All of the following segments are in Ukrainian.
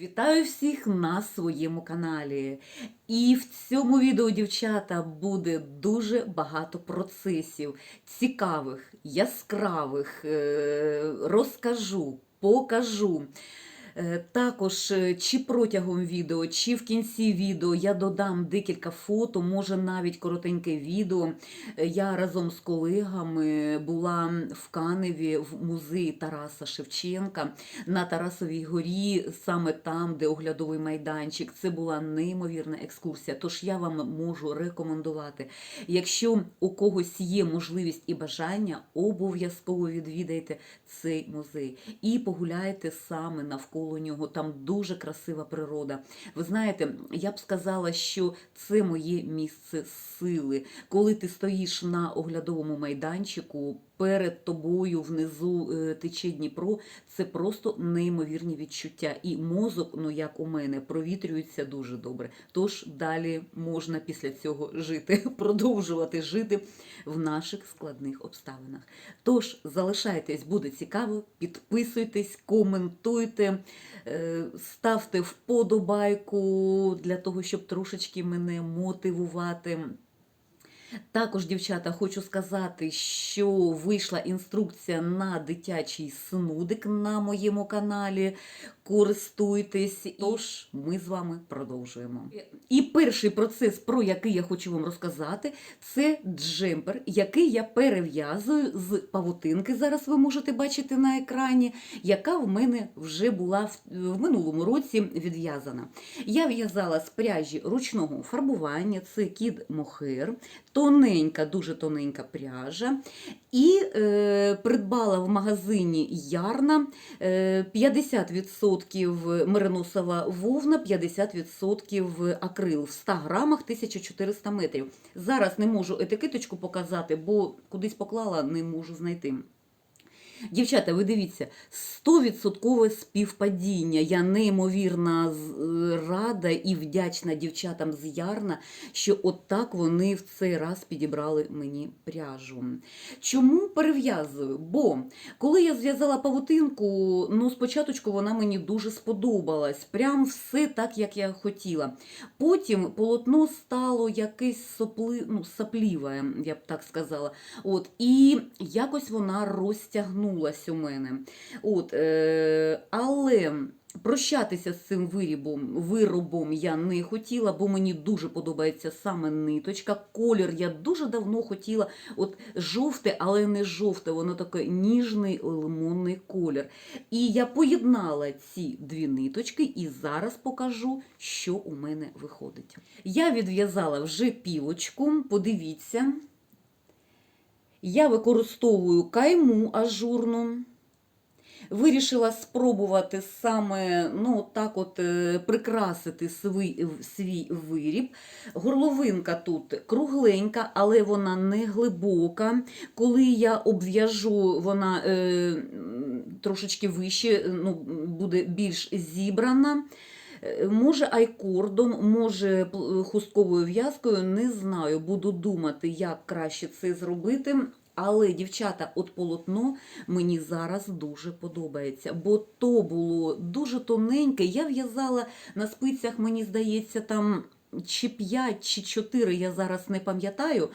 Вітаю всіх на своєму каналі. І в цьому відео, дівчата, буде дуже багато процесів, цікавих, яскравих. Е, Розкажу, покажу. Е, Також е, чи протягом відео, чи в кінці відео я додам декілька фото, може навіть коротеньке відео. Е, Я разом з колегами була в Каневі в музеї Тараса Шевченка на Тарасовій горі, саме там, де оглядовий майданчик. Це була неймовірна екскурсія. Тож я вам можу рекомендувати. Якщо у когось є можливість і бажання, обов'язково відвідайте цей музей і погуляйте саме навколо нього. Там дуже красива природа. Ви знаєте, я б сказала, що це моє місце сили. Коли ти стоїш на оглядовому майданчику, перед тобою внизу е, тече Дніпро, це просто неймовірні відчуття. І мозок, ну як у мене, провітрюється дуже добре. Тож далі можна після цього жити, продовжувати жити в наших складних обставинах. Тож залишайтесь, буде цікаво, підписуйтесь, коментуйте, е, ставте вподобайку для того, щоб трошечки мене мотивувати. Також, дівчата, хочу сказати, що вийшла інструкція на дитячий снудик на моєму каналі. Користуйтесь, тож ми з вами продовжуємо. І перший процес, про який я хочу вам розказати, це джемпер, який я перев'язую з павутинки. Зараз ви можете бачити на екрані, яка в мене вже була в, в минулому році відв'язана. Я в'язала з пряжі ручного фарбування, це кід мохер, тоненька, дуже тоненька пряжа. І е, придбала в магазині Ярна е, 50% мериносова вовна, 50% акрил в 100 грамах 1400 метрів. Зараз не можу етикеточку показати, бо кудись поклала, не можу знайти. Дівчата, ви дивіться, 100% співпадіння. Я неймовірно е, рада і вдячна дівчатам з Ярна, що отак вони в цей раз підібрали мені пряжу. Чому перев'язую? Бо коли я зв'язала павутинку, ну спочатку вона мені дуже сподобалась. Прям все так, як я хотіла. Потім полотно стало якесь сопли, ну, сапліве, я б так сказала. От, і якось вона розтягнулась у мене. От, е, але прощатися з цим виробом, виробом я не хотіла, бо мені дуже подобається саме ниточка. Колір я дуже давно хотіла. От жовте, але не жовте, воно таке ніжний лимонний колір. І я поєднала ці дві ниточки і зараз покажу, що у мене виходить. Я відв'язала вже пілочку, подивіться. Я використовую кайму ажурну. Вирішила спробувати саме ну, так от, е, прикрасити свій, свій виріб. Горловинка тут кругленька, але вона не глибока. Коли я обв'яжу, вона е, трошечки вище, ну, буде більш зібрана. Е, Може айкордом, може хустковою в'язкою, не знаю. Буду думати, як краще це зробити. Але, дівчата, от полотно мені зараз дуже подобається, бо то було дуже тоненьке. Я в'язала на спицях, мені здається, там чи 5, чи 4, я зараз не пам'ятаю.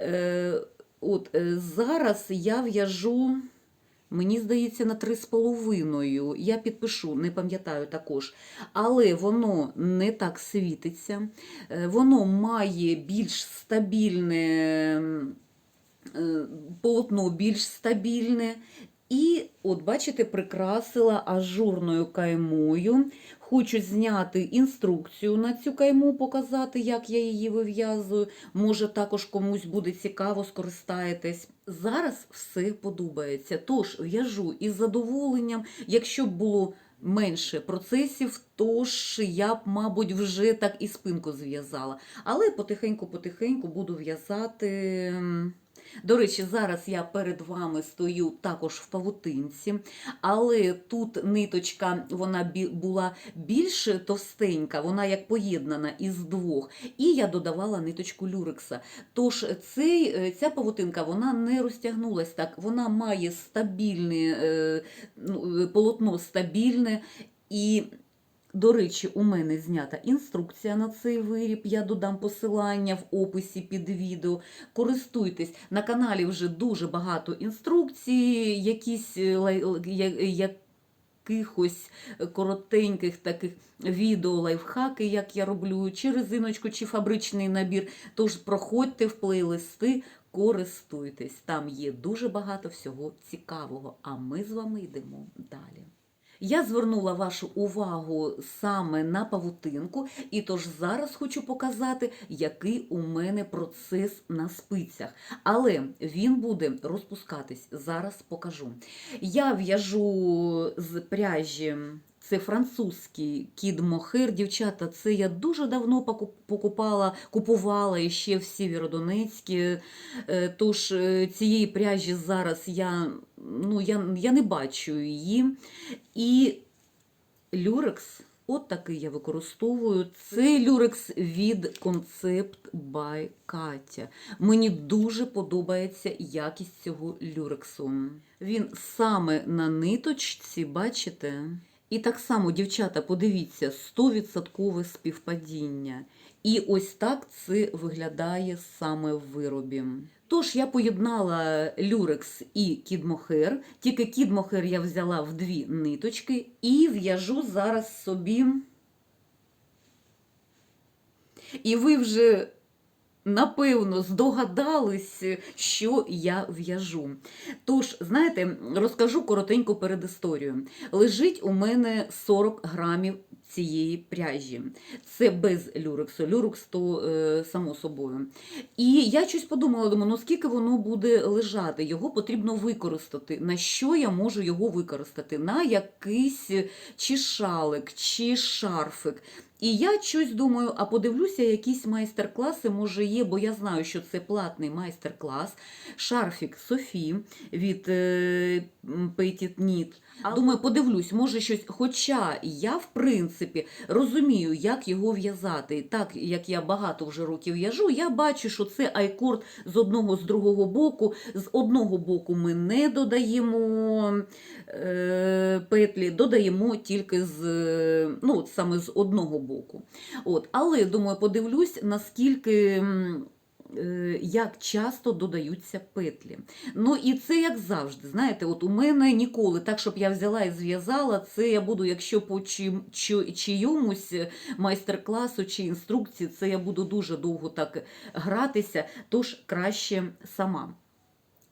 Е, от е, зараз я в'яжу. Мені здається, на 3,5. Я підпишу, не пам'ятаю також. Але воно не так світиться, Е, воно має більш стабільне е, полотно, більш стабільне. І, от, бачите, прикрасила ажурною каймою. Хочу зняти інструкцію на цю кайму, показати, як я її вив'язую. Може, також комусь буде цікаво, скористаєтесь. Зараз все подобається. Тож в'яжу із задоволенням. Якщо б було менше процесів, тож я б, мабуть, вже так і спинку зв'язала. Але потихеньку-потихеньку буду в'язати. До речі, зараз я перед вами стою також в павутинці, але тут ниточка вона була більш товстенька, вона як поєднана із двох. І я додавала ниточку люрекса. Тож цей, е, ця павутинка вона не розтягнулась так, вона має стабільне е, ну, е, полотно стабільне і До речі, у мене знята інструкція на цей виріб. Я додам посилання в описі під відео. Користуйтесь на каналі вже дуже багато інструкцій, якісь е, якихось коротеньких таких відео лайфхаки, як я роблю, чи резиночку, чи фабричний набір. Тож проходьте в плейлисти, користуйтесь. Там є дуже багато всього цікавого. А ми з вами йдемо далі. Я звернула вашу увагу саме на павутинку, і тож зараз хочу показати, який у мене процес на спицях. Але він буде розпускатись. Зараз покажу. Я в'яжу з пряжі. Це французький кід Мохер. Дівчата, це я дуже давно покупала, купувала ще в Сєвєродонецькі. Е, Тож е, цієї пряжі зараз я, ну, я, я не бачу її. І люрекс, от такий я використовую. Це люрекс від Concept by Катя. Мені дуже подобається якість цього люрексу. Він саме на ниточці, бачите? І так само, дівчата, подивіться, 100% співпадіння. І ось так це виглядає саме в виробі. Тож я поєднала люрекс і кідмохер, тільки кідмохер я взяла в дві ниточки і в'яжу зараз собі. І ви вже напевно здогадались, що я в'яжу. Тож, знаєте, розкажу коротеньку передісторію. Лежить у мене 40 грамів цієї пряжі. Це без люрексу. Люрекс то е, само собою. І я щось подумала, думаю, ну скільки воно буде лежати, його потрібно використати. На що я можу його використати? На якийсь чи шалик, чи шарфик. І я щось думаю, а подивлюся, якісь майстер-класи, може, є, бо я знаю, що це платний майстер-клас. Шарфік Софі від е, Petit Knit. Думаю, подивлюсь, може щось. Хоча я, в принципі, розумію, як його в'язати. Так як я багато вже років в'яжу, я бачу, що це айкорд з одного, з другого боку. З одного боку ми не додаємо е, петлі, додаємо тільки з, ну, саме з одного боку. От. Але, думаю, подивлюсь, наскільки. Е, Як часто додаються петлі. Ну і це як завжди. Знаєте, от у мене ніколи так, щоб я взяла і зв'язала, це я буду, якщо по чи, чи, чийомусь майстер-класу чи інструкції, це я буду дуже довго так гратися, тож краще сама.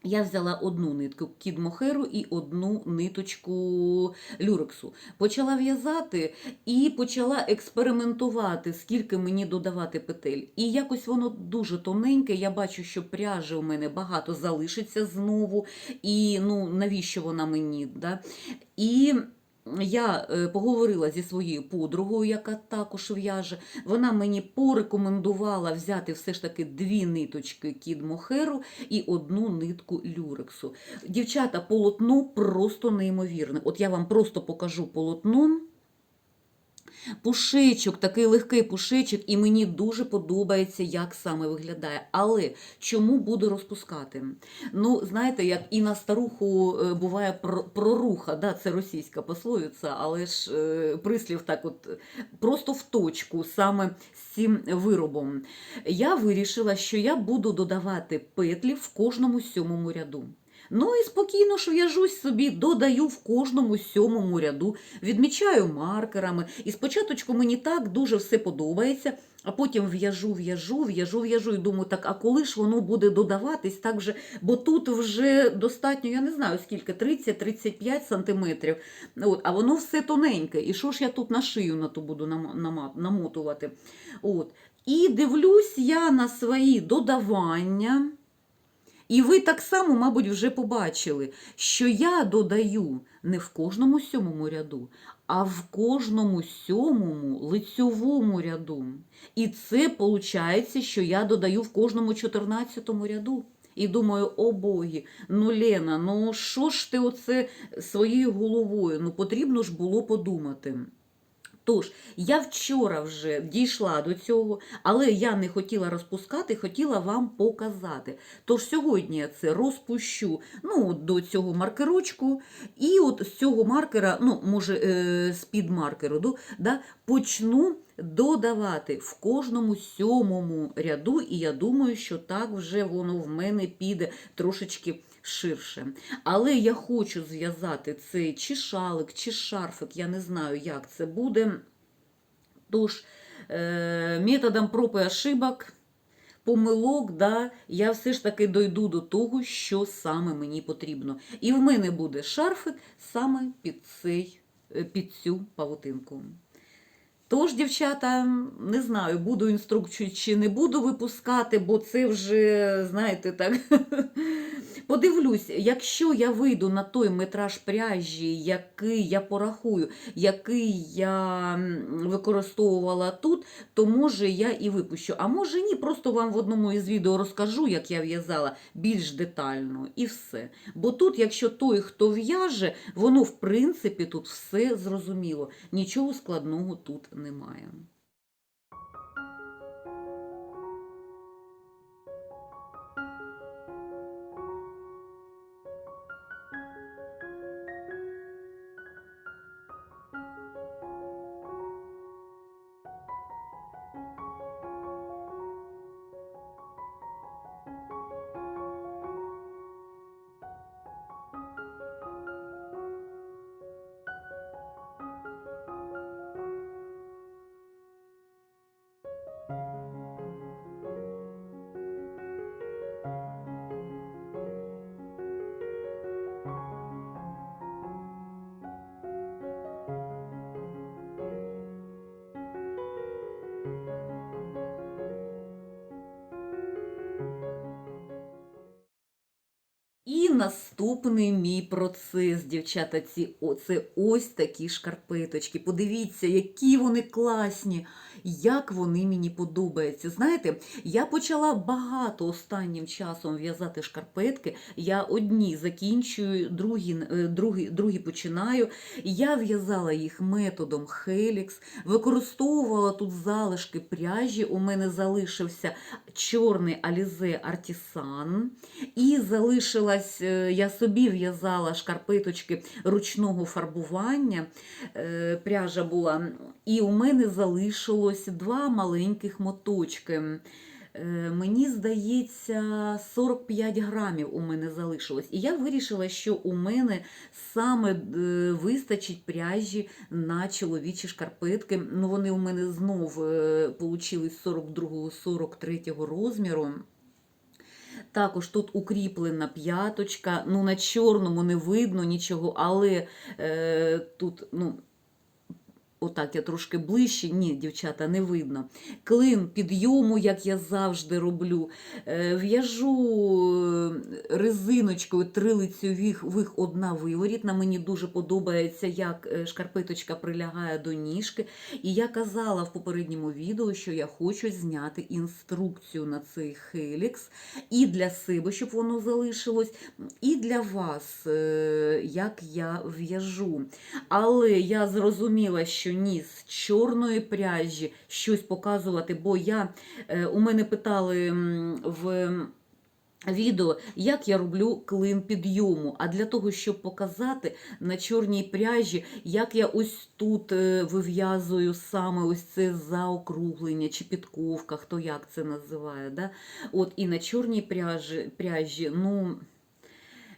Я взяла одну нитку кідмохеру і одну ниточку люрексу. Почала в'язати і почала експериментувати, скільки мені додавати петель. І якось воно дуже тоненьке. Я бачу, що пряжі у мене багато залишиться знову. І ну, навіщо вона мені? Да? І я е, поговорила зі своєю подругою, яка також в'яже. Вона мені порекомендувала взяти все ж таки дві ниточки кід мохеру і одну нитку люрексу. Дівчата, полотно просто неймовірне. От я вам просто покажу полотно. Пушечок, такий легкий пушечок, і мені дуже подобається, як саме виглядає. Але чому буду розпускати? Ну, знаєте, як і на старуху е, буває проруха, да, це російська пословиця, але ж е, прислів так от просто в точку саме з цим виробом. Я вирішила, що я буду додавати петлі в кожному сьомому ряду. Ну і спокійно ж в'яжусь собі, додаю в кожному сьомому ряду, відмічаю маркерами. І спочатку мені так дуже все подобається, а потім в'яжу, в'яжу, в'яжу, в'яжу і думаю, так, а коли ж воно буде додаватись, так вже, бо тут вже достатньо, я не знаю скільки, 30-35 сантиметрів, От, а воно все тоненьке. І що ж я тут на шию на ту буду намотувати? От. І дивлюсь я на свої додавання. І ви так само, мабуть, вже побачили, що я додаю не в кожному сьомому ряду, а в кожному сьомому лицьовому ряду. І це виходить, що я додаю в кожному чотирнадцятому ряду. І думаю, о боги, ну Лена, ну що ж ти оце своєю головою? Ну потрібно ж було подумати. Тож, я вчора вже дійшла до цього, але я не хотіла розпускати, хотіла вам показати. Тож сьогодні я це розпущу ну, до цього маркерочку, і от з цього маркера, ну, може, е, з-під маркеру, да, почну додавати в кожному сьомому ряду, і я думаю, що так вже воно в мене піде трошечки ширше. Але я хочу зв'язати цей чи шалик, чи шарфик, я не знаю, як це буде. Тож, е, методом проб і ошибок, помилок, да, я все ж таки дойду до того, що саме мені потрібно. І в мене буде шарфик саме під, цей, е, під цю павутинку. Тож, дівчата, не знаю, буду інструкцію чи не буду випускати, бо це вже, знаєте, так. Подивлюсь, якщо я вийду на той метраж пряжі, який я порахую, який я використовувала тут, то може я і випущу. А може ні, просто вам в одному із відео розкажу, як я в'язала більш детально, і все. Бо тут, якщо той, хто в'яже, воно в принципі тут все зрозуміло. Нічого складного тут немає. І наступний мій процес, дівчата, ці о, це ось такі шкарпеточки. Подивіться, які вони класні, як вони мені подобаються. Знаєте, я почала багато останнім часом в'язати шкарпетки. Я одні закінчую, другі, е, другі, другі починаю. Я в'язала їх методом Helix, використовувала тут залишки пряжі. У мене залишився чорний Alize Artisan. І залишилась, е, я собі в'язала шкарпеточки ручного фарбування. е, Пряжа була. І у мене залишилось два маленьких моточки. Е, Мені здається, 45 грамів у мене залишилось. І я вирішила, що у мене саме вистачить пряжі на чоловічі шкарпетки. Ну, вони у мене знов получились 42-43 розміру. Також тут укріплена п'яточка. Ну, на чорному не видно нічого, але е, тут, ну, отак я трошки ближче. Ні, дівчата, не видно. Клин підйому, як я завжди роблю. Е, в'яжу е, резиночкою трилицьових вих одна виворітна. Мені дуже подобається, як е, шкарпеточка прилягає до ніжки. І я казала в попередньому відео, що я хочу зняти інструкцію на цей хелікс і для себе, щоб воно залишилось, і для вас, як я в'яжу. Але я зрозуміла, що ні, з чорної пряжі щось показувати, бо я, е, у мене питали в. Відео, як я роблю клин підйому. А для того, щоб показати на чорній пряжі, як я ось тут е, вив'язую саме ось це заокруглення чи підковка, хто як це називає. Да? От І на чорній пряжі, пряжі ну,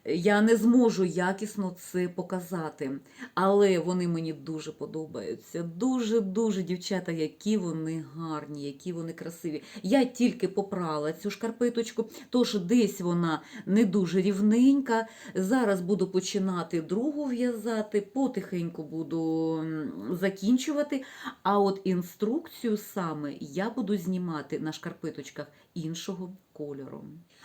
я не зможу якісно це показати. Але вони мені дуже подобаються. Дуже-дуже, дівчата, які вони гарні, які вони красиві. Я тільки попрала цю шкарпеточку, тож десь вона не дуже рівненька. Зараз буду починати другу в'язати, потихеньку буду закінчувати. А от інструкцію саме я буду знімати на шкарпеточках іншого кольору.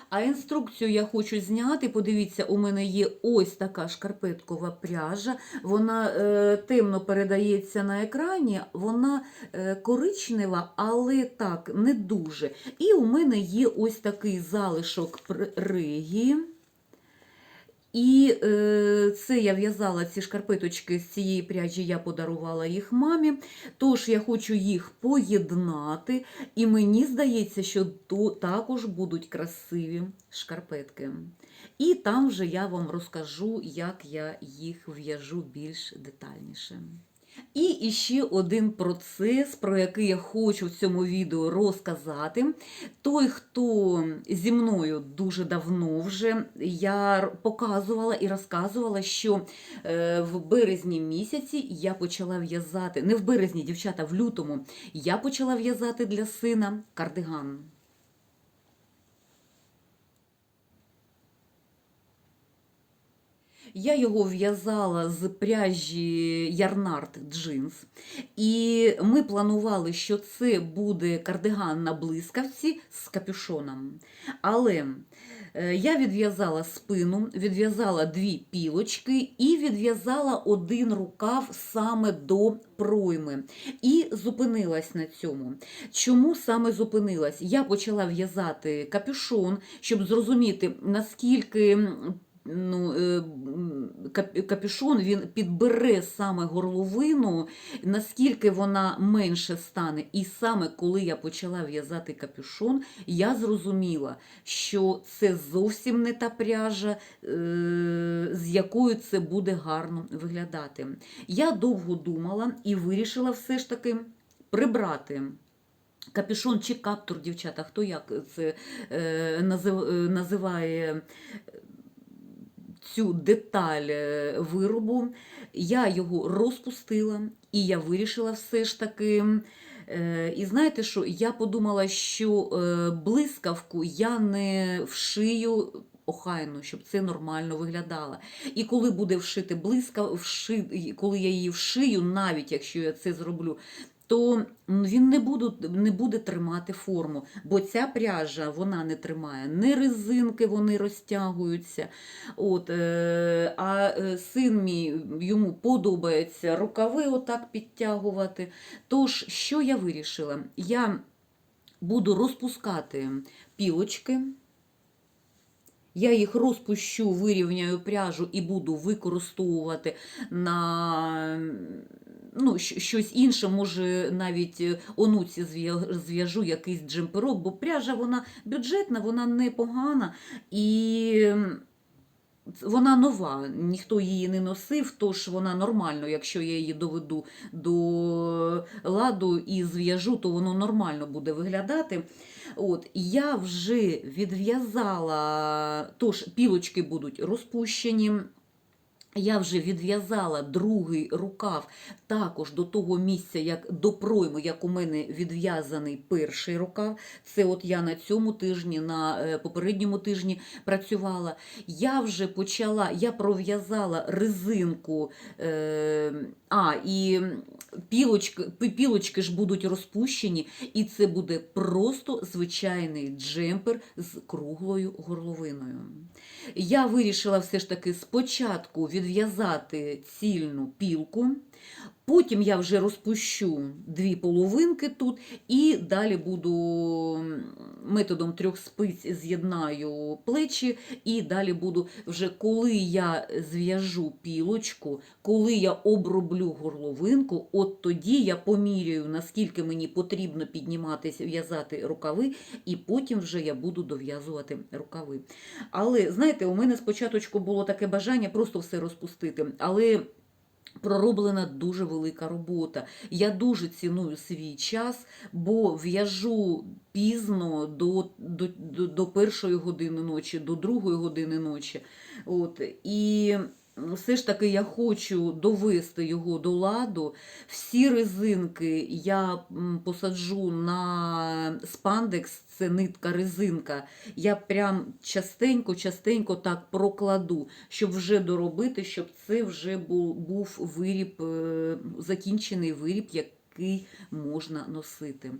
А інструкцію я хочу зняти. Подивіться, у мене є ось така шкарпеткова пряжа. Вона е, темно передається на екрані, вона е, коричнева, але так, не дуже. І у мене є ось такий залишок ригі. І е, це я в'язала ці шкарпеточки з цієї пряжі, я подарувала їх мамі. Тож я хочу їх поєднати, і мені здається, що то також будуть красиві шкарпетки. І там вже я вам розкажу, як я їх в'яжу більш детальніше. І іще один процес, про який я хочу в цьому відео розказати. Той, хто зі мною дуже давно вже, я показувала і розказувала, що е, в березні місяці я почала в'язати, не в березні, дівчата, в лютому, я почала в'язати для сина кардиган. Я його в'язала з пряжі Ярнард джинс. І ми планували, що це буде кардиган на блискавці з капюшоном. Але е, я відв'язала спину, відв'язала дві пілочки і відв'язала один рукав саме до пройми. І зупинилась на цьому. Чому саме зупинилась? Я почала в'язати капюшон, щоб зрозуміти, наскільки ну, е, капюшон він підбере саме горловину, наскільки вона менше стане. І саме коли я почала в'язати капюшон, я зрозуміла, що це зовсім не та пряжа, е, з якою це буде гарно виглядати. Я довго думала і вирішила все ж таки прибрати. Капюшон чи каптур, дівчата, хто як це е, е, називає цю деталь е, виробу, я його розпустила, і я вирішила все ж таки. е, І знаєте що? Я подумала, що е, блискавку я не вшию охайно, щоб це нормально виглядало. І коли буде вшити блискав, вши, коли я її вшию, навіть якщо я це зроблю, то він не буде, не буде тримати форму, бо ця пряжа вона не тримає не резинки, вони розтягуються. От, е, а е, син мій йому подобається рукави отак підтягувати. Тож, що я вирішила? Я буду розпускати пілочки. Я їх розпущу, вирівняю пряжу і буду використовувати на ну, щось інше, може навіть е, онуці зв'яжу якийсь джемперок, бо пряжа вона бюджетна, вона непогана і вона нова, ніхто її не носив, тож вона нормально, якщо я її доведу до ладу і зв'яжу, то воно нормально буде виглядати. От, я вже відв'язала, тож пілочки будуть розпущені. Я вже відв'язала другий рукав також до того місця, як до пройми, як у мене відв'язаний перший рукав. Це от я на цьому тижні, на е, попередньому тижні працювала. Я вже почала, я пров'язала резинку, е, а, і пілочки, пілочки ж будуть розпущені, і це буде просто звичайний джемпер з круглою горловиною. Я вирішила все ж таки спочатку відв'язати цільну пілку, потім я вже розпущу дві половинки тут, і далі буду методом трьох спиць з'єднаю плечі, і далі буду вже коли я зв'яжу пілочку, коли я оброблю горловинку, от тоді я поміряю, наскільки мені потрібно підніматися, в'язати рукави, і потім вже я буду дов'язувати рукави. Але знаєте, у мене спочатку було таке бажання просто все розпустити. Але пророблена дуже велика робота. Я дуже ціную свій час, бо в'яжу пізно до, до, до, до першої години ночі, до другої години ночі. От, і все ж таки я хочу довести його до ладу. Всі резинки я посаджу на спандекс, це нитка резинка. Я прям частенько-частенько так прокладу, щоб вже доробити, щоб це вже був, виріб, е, закінчений виріб, який можна носити.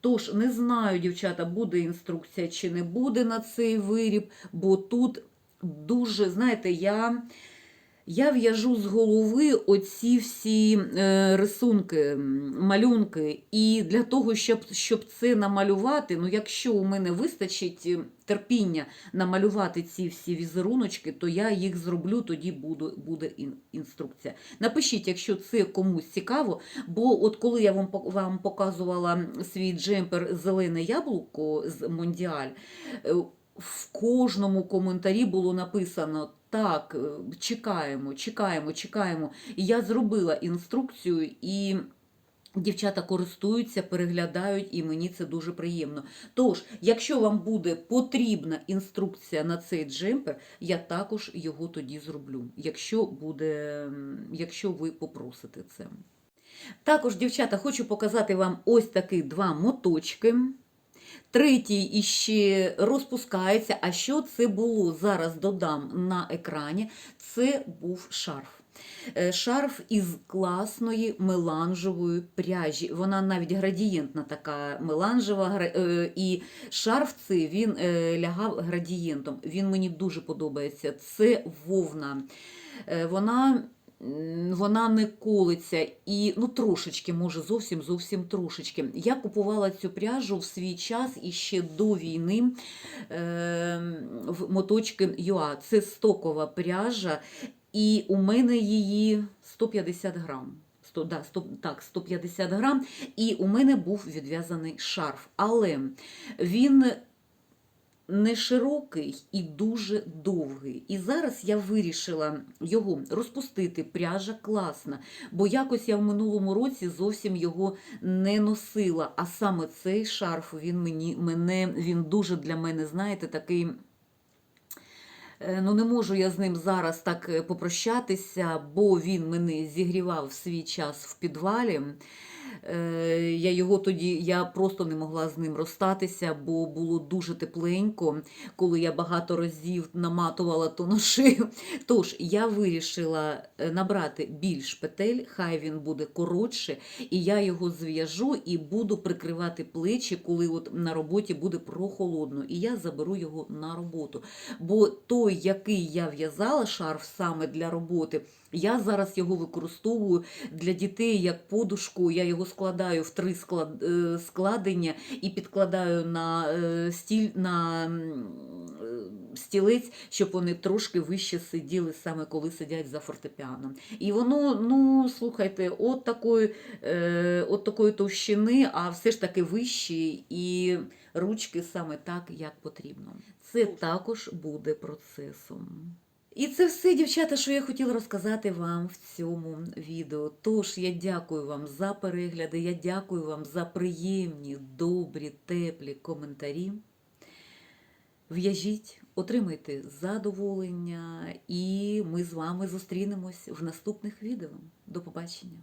Тож, не знаю, дівчата, буде інструкція чи не буде на цей виріб, бо тут дуже, знаєте, я. Я в'яжу з голови оці всі е, рисунки, малюнки. І для того, щоб, щоб це намалювати, ну якщо у мене вистачить е, терпіння намалювати ці всі візеруночки, то я їх зроблю, тоді буду, буде інструкція. Напишіть, якщо це комусь цікаво, бо от коли я вам, вам показувала свій джемпер Зелене яблуко з Мондіаль, е, в кожному коментарі було написано так, е, чекаємо, чекаємо, чекаємо. І я зробила інструкцію і. Дівчата користуються, переглядають, і мені це дуже приємно. Тож, якщо вам буде потрібна інструкція на цей джемпер, я також його тоді зроблю, якщо, буде, якщо ви попросите це. Також, дівчата, хочу показати вам ось такі два моточки. Третій іще розпускається. А що це було? Зараз додам на екрані. Це був шарф. Е, Шарф із класної меланжевої пряжі. Вона навіть градієнтна така меланжева. е, І шарф цей він е, лягав градієнтом. Він мені дуже подобається. Це вовна. Вона вона не колиться і ну трошечки, може зовсім зовсім трошечки. Я купувала цю пряжу в свій час і ще до війни е, в моточки ЮА. Це стокова пряжа, і у мене її 150 грам. 100, да, 100, так, 150 грам, і у мене був відв'язаний шарф. Але він не широкий і дуже довгий. І зараз я вирішила його розпустити. Пряжа класна, бо якось я в минулому році зовсім його не носила. А саме цей шарф він мені мене він дуже для мене, знаєте, такий. Е, Ну, не можу я з ним зараз так е, попрощатися, бо він мене зігрівав в свій час в підвалі. Е, Я його тоді я просто не могла з ним розстатися, бо було дуже тепленько, коли я багато разів наматувала то ношею. Тож я вирішила е, набрати більш петель, хай він буде коротше, і я його зв'яжу і буду прикривати плечі, коли от на роботі буде прохолодно. І я заберу його на роботу. Бо той, який я в'язала шарф саме для роботи, я зараз його використовую для дітей як подушку. Я його складаю в три е, складення і підкладаю на е, стіль на е, стілець, щоб вони трошки вище сиділи саме коли сидять за фортепіаном. І воно, ну слухайте, от такої, от такої товщини, а все ж таки вищі і ручки саме так, як потрібно. Це також буде процесом. І це все, дівчата, що я хотіла розказати вам в цьому відео. Тож я дякую вам за перегляди, я дякую вам за приємні, добрі, теплі коментарі. В'яжіть, отримайте задоволення, і ми з вами зустрінемось в наступних відео. До побачення!